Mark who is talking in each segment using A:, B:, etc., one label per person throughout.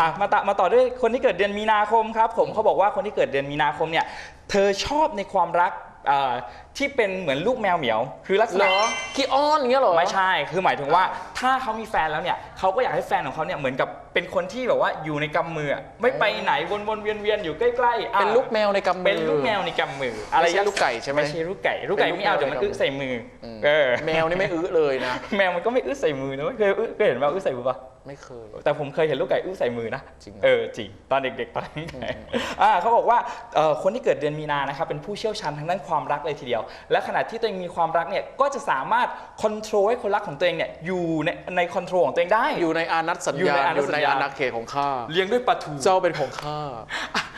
A: อะมาตะมาต่อด้วยคนที่เกิดเดือนมีนาคมครับผมเขาบอกว่าคนที่เกิดเดือนมีนาคมเนี่ยเธอชอบในความรักอ่าที่เป็นเหมือนลูกแมวเหมียว คือลักษ
B: เหร
A: ณะ
B: อขี้อ้อนอย่างเงี้ยเหรอ
A: ไม่ใช่ คือหมายถึงว่าถ้าเขามีแฟนแล้วเนี่ยเขาก็อยากให้แฟนของเขาเนี่ยเหมือนกับเป็นคนที่แบบว่าอยู่ในกำมืออะไม่ไปไหนวนๆเวียนๆอยู่ใกล้ๆอะ
B: เป็นลูกแมวในกำมือ
A: เป็นลูกแมวในกำมือ
B: ไม่ใช่ลูกไก่ใช่ไหม
A: ไม่ใช่ลูกไก่ลูกไก่
B: เป็นลูก
A: ไม่เอา
B: แมว
A: เดี๋ยวมัน
B: ในกำมื
A: อึ
B: อ
A: ใส่มืออ
B: ม
A: เออ
B: แมวนี่ไม่อื้อเลยนะ
A: แมวมันก็ไม่อึใส่มือนะเคยอึเคยเห็นแมวอึใส่มือปะ
B: ไม่เคย
A: แต่ผมเคยเห็นลูกไก่อื้อใส่มือนะ
B: จริงเหรอ
A: เออจริงตอนเด็กๆตอนนี้อ่าเขาบอกว่าเอ่อคนที่เกิดเดือนมีนานะครับเป็นผู้เชี่ยวชาญทางด้านความรักเลยทีเดียว และขณะที่ตัวเองมีความรักเนี่ยก็จะสามารถคอนโทรลให้คนรักของตัวเองเนี่ยอยู่ในในคอนโทรลของตัวเองได้
B: อยู่ในอานัตสัญ
A: อยู่
B: ญา
A: ในอานั
B: อ
A: ต
B: ยู่
A: สั
B: ใน
A: ญญา
B: อาณาเขตของข้า
A: เลี้ยงด้วยปลาทู
B: เจ้าเป็นของข้า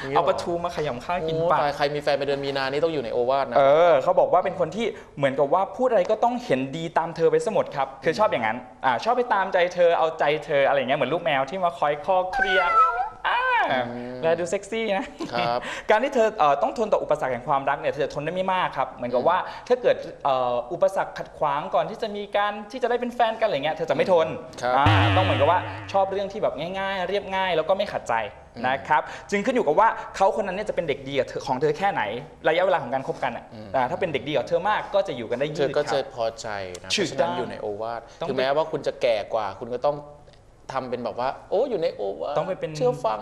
B: ย่งงี้
A: เอา
B: หร
A: ปลาทูมาขยำข้าวกิน
B: โอ้
A: ปาก
B: ตายใครมีแฟนเป็นเดือนมีนานี่ต้องอยู่ในโอวาทนะ
A: เออเขาบอกว่าเป็นคนที่เหมือนกับว่าพูดอะไรก็ต้องเห็นดีตามเธอไปสมดครับ คือชอบอย่างนั้นอ่าชอบไปตามใจเธอเอาใจเธออะไรอย่างเงี้ยเหมือนลูกแมวที่มาคอยคอเคลียร์อ่า แลดูเซ็กซี่นะ
B: ครับ
A: การที่เธอเอ่อต้องทนต่ออุปสรรคแห่งความรักเนี่ยเธอจะทนได้ไม่มากครับ เหมือนกับว่าถ้าเกิดเอ่ออุปสรรคขัดขวางก่อนที่จะมีการที่จะได้เป็นแฟนกันอะไรเงี้ยเธอจะไม่ทน
B: ครับ
A: อ่าต้องเหมือนกับว่าชอบเรื่องที่แบบง่าย ๆ เรียบง่าย แล้วก็ไม่ขัดใจนะครับจึงขึ้นอยู่กับว่าเขาคนนั้นเนี่ยจะเป็นเด็กดีกับเธอของเธอแค่ไหน ระยะเวลาของการคบกันอะอ่าถ้าเป็นเด็กดีกับเธอมากก็จะอยู่กันได้
B: เธ
A: ยื
B: อ
A: ด
B: ก็
A: ค
B: จะ
A: รับ
B: พอใจนะเพ
A: ถูก
B: ราะฉะนั้น
A: ต้อง
B: อยู่ในโอวาท
A: ต้อง
B: ถึง
A: ไป
B: แม้ว่าคุณจะแก่กว่า คุณก็ต้อง ทำเป็นแบบว่า โอ้อยู่ในโอวาท
A: ต้องไปเป็น
B: เชื่อฟัง